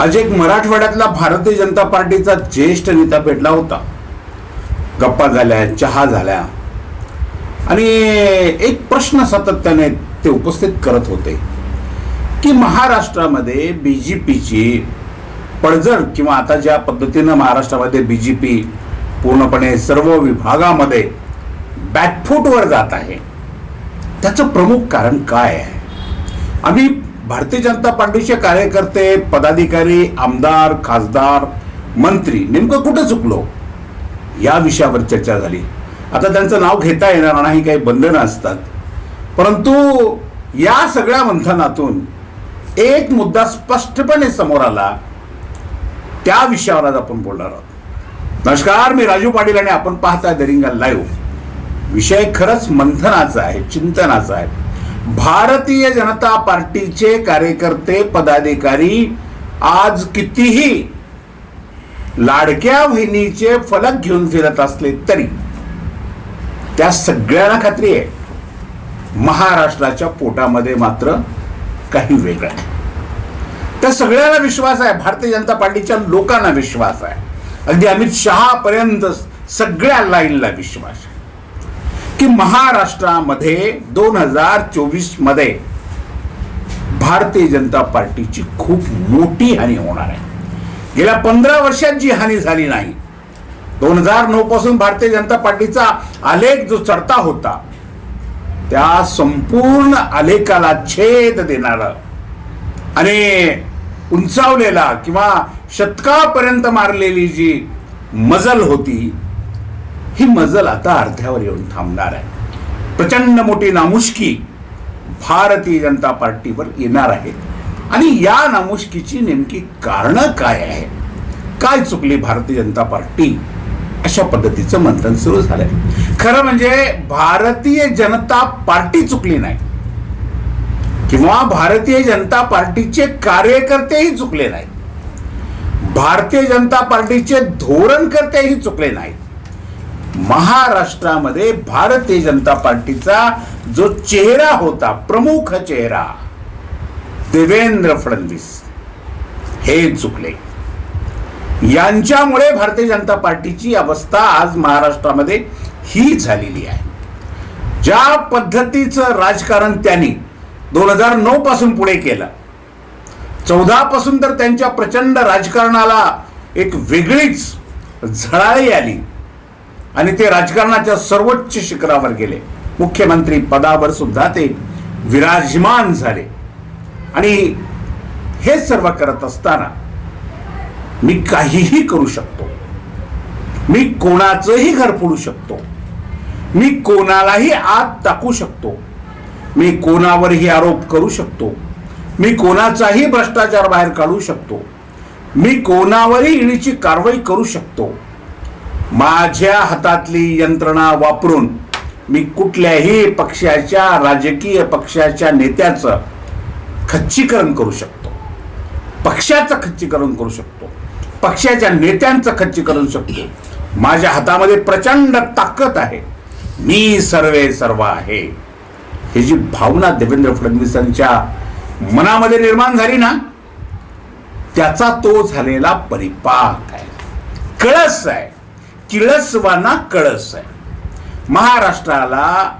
आज एक मराठवाड्यातला भारतीय जनता पार्टीचा ज्येष्ठ नेता भेटला होता. गप्पा झाल्या चहा झाल्या. आणि एक प्रश्न सातत्याने ते उपस्थित करत होते की महाराष्ट्रामध्ये बी जे पीची पडझड किंवा आता ज्या पद्धतीनं महाराष्ट्रामध्ये बी जे पी पूर्णपणे सर्व विभागामध्ये बॅकफूटवर जात आहे त्याचं प्रमुख कारण काय आहे? आम्ही भारतीय जनता पार्टीचे कार्यकर्ते पदाधिकारी आमदार खासदार मंत्री नेमकं कुठं चुकलो? या विषयावर चर्चा झाली. आता त्यांचं नाव घेता येणार नाही काही बंधनं असतात. परंतु या सगळ्या मंथनातून एक मुद्दा स्पष्टपणे समोर आला. त्या विषयावर आज आपण बोलणार आहोत. नमस्कार मी राजू पाटील आणि आपण पाहताय दरिंगा लाईव्ह विषय खरंच मंथनाचा आहे चिंतनाचा आहे. भारतीय जनता पार्टीचे कार्यकर्ते पदाधिकारी आज कितीही लाडक्या बहिणीचे फलक घेऊन फिरत असले तरी त्या सगळ्यांना खात्री आहे महाराष्ट्राच्या पोटामध्ये मात्र काही वेगळं आहे त्या सगळ्यांना विश्वास आहे भारतीय जनता पार्टीच्या लोकांना विश्वास आहे. अगदी अमित शहापर्यंत सगळ्या लाईनला विश्वास आहे. की महाराष्ट्रामध्ये दोन हजार चोवीसमध्ये भारतीय जनता पार्टीची खूप मोठी हानी होणार आहे. गेल्या पंधरा वर्षात जी हानी झाली नाही दोन हजार नऊ पासून भारतीय जनता पार्टीचा आलेख जो चढता होता त्या संपूर्ण आलेखाला छेद देणारा आणि उंचावलेला किंवा शतकापर्यंत मारलेली जी मजल होती ही मजल आता अर्ध्यावर येऊन थांबणार आहे. प्रचंड मोठी नामुष्की भारतीय जनता पार्टीवर येणार आहे. आणि या नामुष्कीची नेमकी कारणं काय आहे काय चुकली भारतीय जनता पार्टी? अशा पद्धतीचं मंथन सुरू झालंय. खरं म्हणजे भारतीय जनता पार्टी चुकली नाही. किंवा भारतीय जनता पार्टीचे कार्यकर्तेही चुकले नाहीत. भारतीय जनता पार्टीचे धोरणकर्तेही चुकले नाहीत. महाराष्ट्रामध्ये भारतीय जनता पार्टीचा जो चेहरा होता प्रमुख चेहरा देवेंद्र फडणवीस हे चुकले. यांच्यामुळे भारतीय जनता पार्टीची अवस्था आज महाराष्ट्रामध्ये ही झालेली आहे. ज्या पद्धतीचं राजकारण त्यांनी दोन हजार नऊ पासून पुढे केलं चौदा पासून तर त्यांच्या प्रचंड राजकारणाला एक वेगळीच झळाळी आली. आणि ते राजकारणाच्या सर्वोच्च शिखरावर गेले. मुख्यमंत्री पदावर सुद्धा ते विराजमान झाले. आणि हे सर्व करत असताना मी काहीही करू शकतो. मी कोणाचंही घर फोडू शकतो. मी कोणालाही आत टाकू शकतो. मी कोणावरही आरोप करू शकतो. मी कोणाचाही भ्रष्टाचार बाहेर काढू शकतो. मी कोणावरही इणीची कारवाई करू शकतो. माझ्या हातातली यंत्रणा वापरून मी कुठल्याही पक्षाच्या राजकीय पक्षाच्या नेत्याचं खच्चीकरण करू शकतो. पक्षाचं खच्चीकरण करू शकतो. पक्षाच्या नेत्यांचं खच्चीकरण शकतो. माझ्या हातामध्ये प्रचंड ताकद आहे. मी सर्वे सर्व आहे. ही जी भावना देवेंद्र फडणवीसांच्या मनामध्ये निर्माण झाली ना त्याचा तो झालेला परिपाक आहे. कळस आहे. किळसवाना कळस आहे. महाराष्ट्राला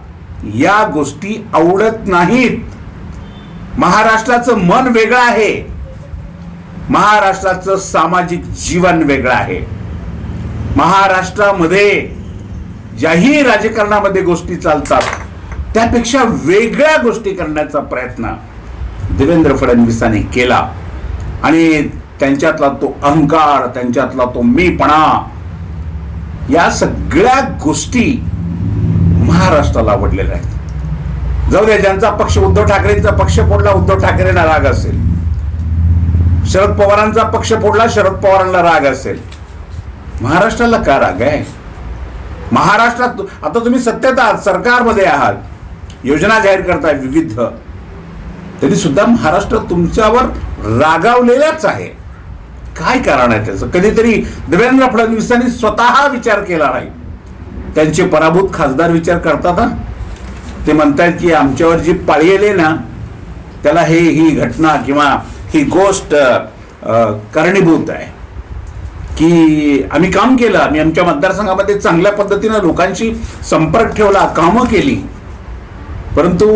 या गोष्टी आवडत नाहीत. महाराष्ट्राचं मन वेगळं आहे. महाराष्ट्राचं सामाजिक जीवन वेगळं आहे. महाराष्ट्रामध्ये ज्याही राजकारणामध्ये गोष्टी चालतात त्यापेक्षा वेगळ्या गोष्टी करण्याचा प्रयत्न देवेंद्र फडणवीसांनी केला. आणि त्यांच्यातला तो अहंकार त्यांच्यातला तो मीपणा या सगळ्या गोष्टी महाराष्ट्राला आवडलेल्या आहेत. जाऊ द्या ज्यांचा पक्ष उद्धव ठाकरेंचा पक्ष फोडला उद्धव ठाकरेंना राग असेल. शरद पवारांचा पक्ष फोडला शरद पवारांना राग असेल. महाराष्ट्राला का राग आहे? महाराष्ट्रात आता तुम्ही सत्तेत आहात सरकारमध्ये आहात. योजना जाहीर करताय विविध. तरी सुद्धा महाराष्ट्र तुमच्यावर रागावलेलाच आहे. काय कारण आहे त्याचं? कधीतरी देवेंद्र फडणवीसांनी स्वतः विचार केला नाही. त्यांचे पराभूत खासदार विचार करतात ना ते म्हणतात की आमच्यावर जी पाळी आली ना त्याला हे ही घटना किंवा ही गोष्ट कारणीभूत आहे. की आम्ही काम केलं आम्ही आमच्या मतदारसंघामध्ये चांगल्या पद्धतीनं लोकांशी संपर्क ठेवला कामं केली. परंतु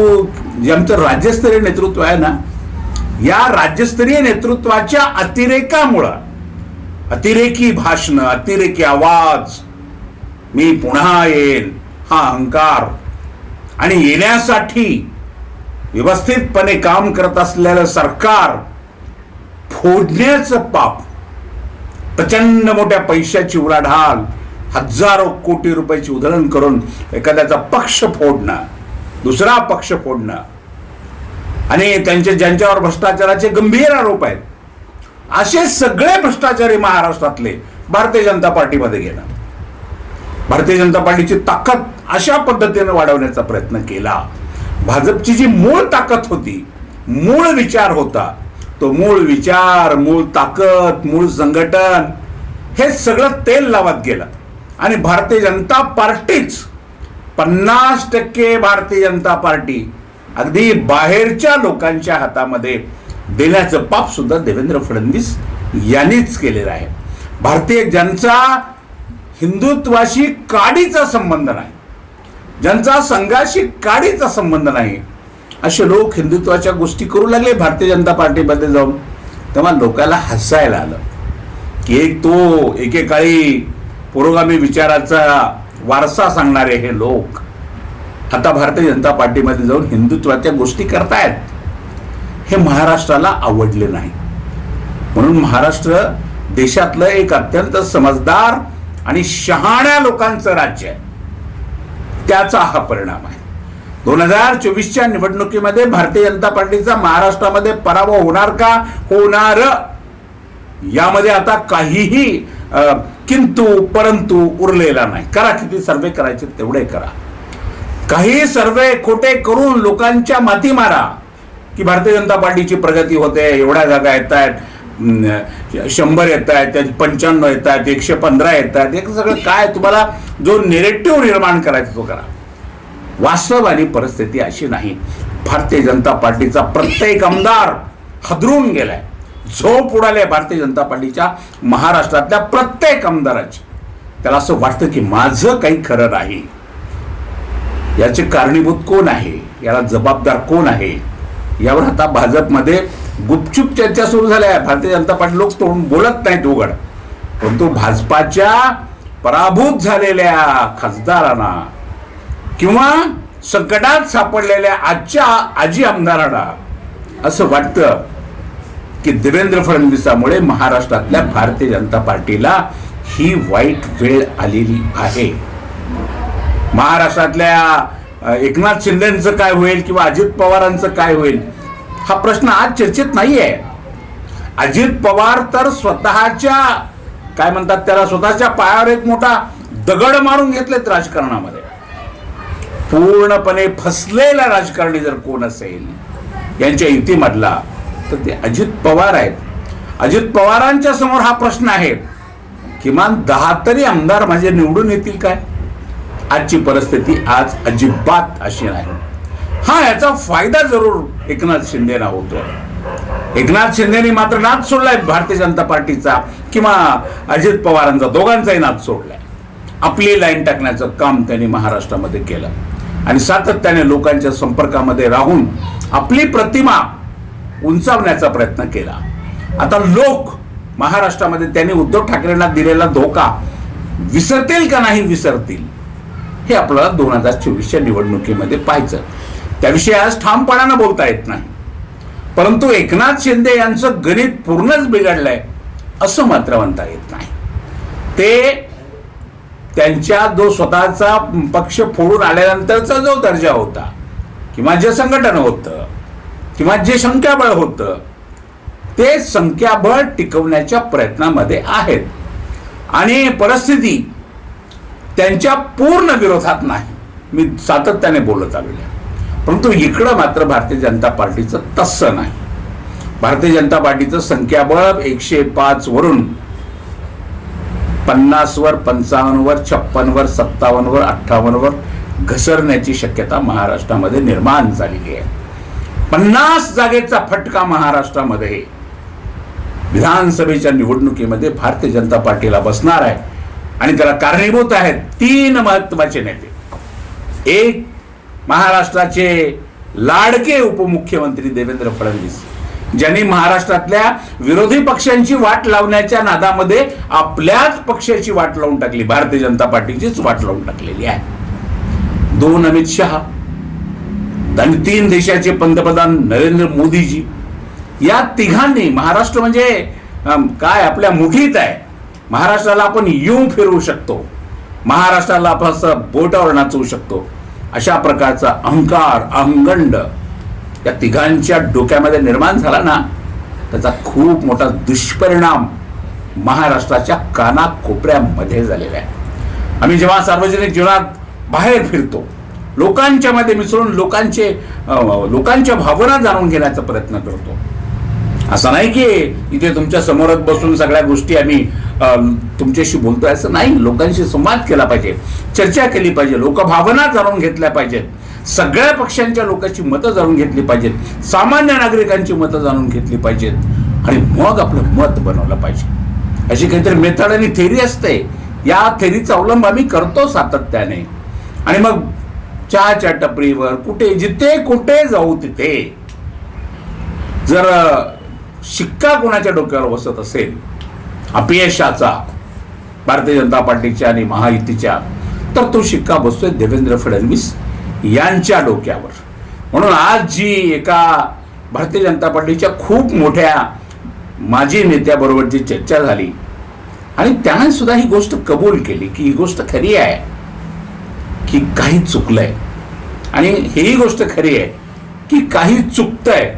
जे आमचं राज्यस्तरीय नेतृत्व आहे ना या राज्यस्तरीय नेतृत्वाच्या अतिरेकामुळं अतिरेकी भाषण अतिरेकी आवाज मी पुन्हा येईल हा अहंकार. आणि येण्यासाठी व्यवस्थितपणे काम करत असलेलं सरकार फोडण्याचं पाप प्रचंड मोठ्या पैशाची उलाढाल हजारो कोटी रुपयाची उधळण करून एखाद्याचा पक्ष फोडणं दुसरा पक्ष फोडणं आणि त्यांचे ज्यांच्यावर भ्रष्टाचाराचे गंभीर आरोप आहेत असे सगळे भ्रष्टाचारी महाराष्ट्रातले भारतीय जनता पार्टीमध्ये गेलं भारतीय जनता पार्टीची ताकद अशा पद्धतीने वाढवण्याचा प्रयत्न केला. भाजपची जी मूळ ताकद होती मूळ विचार होता तो मूळ विचार मूळ ताकद मूळ संघटन हे सगळं तेल लावत गेलं. आणि भारतीय जनता पार्टीच पन्नास टक्के भारतीय जनता पार्टी अगदी बाहेरच्या लोकांच्या हातामध्ये देण्याचं पाप सुद्धा देवेंद्र फडणवीस यांनीच केलेलं आहे. भारतीय ज्यांचा हिंदुत्वाशी काडीचा संबंध नाही. ज्यांचा संघाशी काडीचा संबंध नाही. असे लोक हिंदुत्वाच्या गोष्टी करू लागले भारतीय जनता पार्टीमध्ये जाऊन. तेव्हा लोकांना हसायला आलं. की एक तो एकेकाळी पुरोगामी विचाराचा वारसा सांगणारे हे लोक आता भारतीय जनता पार्टीमध्ये जाऊन हिंदुत्वाच्या गोष्टी करतायत हे महाराष्ट्राला आवडले नाही. म्हणून महाराष्ट्र देशातलं एक अत्यंत समजदार आणि शहाण्या लोकांचं राज्य आहे. त्याचा हा परिणाम आहे. दोन हजार चोवीसच्या निवडणुकीमध्ये भारतीय जनता पार्टीचा महाराष्ट्रामध्ये पराभव होणार का? होणार. यामध्ये आता काहीही किंतु परंतु उरलेला नाही. करा किती सर्वे करायचे तेवढे करा. काही सर्वे खोटे करून लोकांच्या माती मारा. की भारतीय जनता पार्टीची प्रगती होते एवढ्या जागा येत आहेत शंभर येत आहेत पंच्याण्णव येत आहेत एकशे पंधरा येत आहेत एक सगळं काय? तुम्हाला जो नेरेटिव्ह निर्माण करायचा तो करा. वास्तव आणि परिस्थिती अशी नाही. भारतीय जनता पार्टीचा प्रत्येक आमदार हदरून गेलाय. झोप उडाले भारतीय जनता पार्टीच्या महाराष्ट्रातल्या प्रत्येक आमदाराची. त्याला असं वाटतं की माझं काही खरं नाही. याचे कारणीभूत कोण आहे? याला जबाबदार कोण आहे? यावर आता भाजपमध्ये गुपचूप चर्चा सुरू झाल्या आहे. भारतीय जनता पार्टी लोक तोंड बोलत नाहीत उघड. परंतु भाजपाच्या पराभूत झालेल्या खासदारांना किंवा संकटात सापडलेल्या आजच्या आजी आमदारांना असं वाटतं की देवेंद्र फडणवीसामुळे महाराष्ट्रातल्या भारतीय जनता पार्टीला ही वाईट वेळ आलेली आहे. महाराष्ट्रातल्या एकनाथ शिंदेचं काय होईल किंवा अजित पवारांचं काय होईल हा प्रश्न आज चर्चेत नाही आहे अजित पवार तर स्वतःच्या काय म्हणतात त्याला स्वतःच्या पायावर एक मोठा दगड मारून घेतलेत राजकारणामध्ये. पूर्णपणे फसलेला राजकारणी जर कोण असेल यांच्या युतीमधला तर ते अजित पवार आहेत. अजित पवारांच्या समोर हा प्रश्न आहे किमान दहा तरी आमदार माझे निवडून येतील काय? आजची परिस्थिती आज अजिबात अशी नाही. हा याचा फायदा जरूर एकनाथ शिंदेना होतो. एकनाथ शिंदेनी मात्र नाद सोडलाय भारतीय जनता पार्टीचा किंवा अजित पवारांचा. दोघांचाही नाद सोडलाय. आपली लाईन टाकण्याचं काम त्यांनी महाराष्ट्रामध्ये केलं. आणि सातत्याने लोकांच्या संपर्कामध्ये राहून आपली प्रतिमा उंचावण्याचा प्रयत्न केला. आता लोक महाराष्ट्रामध्ये त्यांनी उद्धव ठाकरेंना दिलेला धोका विसरतील का नाही विसरतील? हे आपल्याला दोन हजार चोवीसच्या निवडणुकीमध्ये पाहायचं. त्याविषयी आज ठामपणानं बोलता येत नाही. परंतु एकनाथ शिंदे यांचं गणित पूर्णच बिघडलंय असं मात्र म्हणता येत नाही. ते त्यांच्या जो स्वतःचा पक्ष फोडून आल्यानंतरचा जो दर्जा होता किंवा जे संघटन होतं किंवा जे संख्याबळ होतं ते संख्याबळ टिकवण्याच्या प्रयत्नामध्ये आहेत. आणि परिस्थिती त्यांच्या पूर्ण विरोधात नाही. मी सातत्याने बोलत आलेलो आहे. परंतु इकडं मात्र भारतीय जनता पार्टीचं तसं नाही. भारतीय जनता पार्टीचं संख्याबळ एकशे पाच वरून पन्नासवर पंचावन्नवर छप्पनवर सत्तावन्नवर अठ्ठावन्नवर घसरण्याची शक्यता महाराष्ट्रामध्ये निर्माण झालेली आहे. पन्नास जागेचा फटका महाराष्ट्रामध्ये. विधानसभेच्या निवडणुकीमध्ये भारतीय जनता पार्टीला बसणार आहे. आणि त्याला कारणीभूत आहेत तीन महत्त्वाचे नेते. एक महाराष्ट्राचे लाडके उपमुख्यमंत्री देवेंद्र फडणवीस. ज्यांनी महाराष्ट्रातल्या विरोधी पक्षांची वाट लावण्याच्या नादामध्ये आपल्याच पक्षाची वाट लावून टाकली भारतीय जनता पार्टीचीच वाट लावून टाकलेली आहे. दोन अमित शहा. आणि तीन देशाचे पंतप्रधान नरेंद्र मोदीजी. या तिघांनी महाराष्ट्र म्हणजे काय आपल्या मुठीत आहे. महाराष्ट्राला आपण येऊन फिरवू शकतो. महाराष्ट्राला आपण असं बोटावर नाचवू शकतो. अशा प्रकारचा अहंकार अहंगंड या तिघांच्या डोक्यामध्ये निर्माण झाला ना त्याचा खूप मोठा दुष्परिणाम महाराष्ट्राच्या कानाकोपऱ्यामध्ये झालेला आहे. आम्ही जेव्हा सार्वजनिक जीवनात बाहेर फिरतो लोकांच्यामध्ये मिसळून लोकांचे लोकांच्या भावना जाणून घेण्याचा प्रयत्न करतो. असं नाही की इथे तुमच्या समोरच बसून सगळ्या गोष्टी आम्ही तुमच्याशी बोलतोय असं नाही. लोकांशी संवाद केला पाहिजे. चर्चा केली पाहिजे. लोकभावना जाणून घेतल्या पाहिजेत. सगळ्या पक्षांच्या लोकांची मतं जाणून घेतली पाहिजेत. सामान्य नागरिकांची मतं जाणून घेतली पाहिजेत. आणि मग आपलं मत बनवलं पाहिजे. अशी काहीतरी मेथड आणि थेरी असते. या थेरीचा अवलंब आम्ही करतो सातत्याने. आणि मग चहाच्या टपरीवर कुठे जिथे कुठे जाऊ तिथे. जर शिक्का कोणाच्या डोक्यावर बसत असेल अपयशाचा भारतीय जनता पार्टीच्या आणि महायुतीच्या तर तो शिक्का बसतोय देवेंद्र फडणवीस यांच्या डोक्यावर. म्हणून आज जी एका भारतीय जनता पार्टीच्या खूप मोठ्या माजी नेत्याबरोबर जी चर्चा झाली आणि त्याने सुद्धा ही गोष्ट कबूल केली की ही गोष्ट खरी आहे की काही चुकलंय. आणि ही गोष्ट खरी आहे की काही चुकतंय.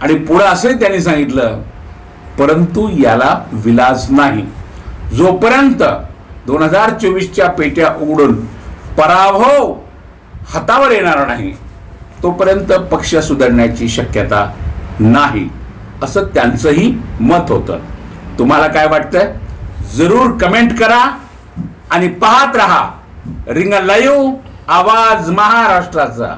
आणि पुढं असंही त्यांनी सांगितलं परंतु याला विलाज नाही. जोपर्यंत दोन हजार चोवीसच्या पेट्या उघडून पराभव हातावर येणार नाही तोपर्यंत पक्ष सुधारण्याची शक्यता नाही असं त्यांचंही मत होतं. तुम्हाला काय वाटतं जरूर कमेंट करा आणि पाहत रहा. रिंग लाईव्ह आवाज महाराष्ट्राचा.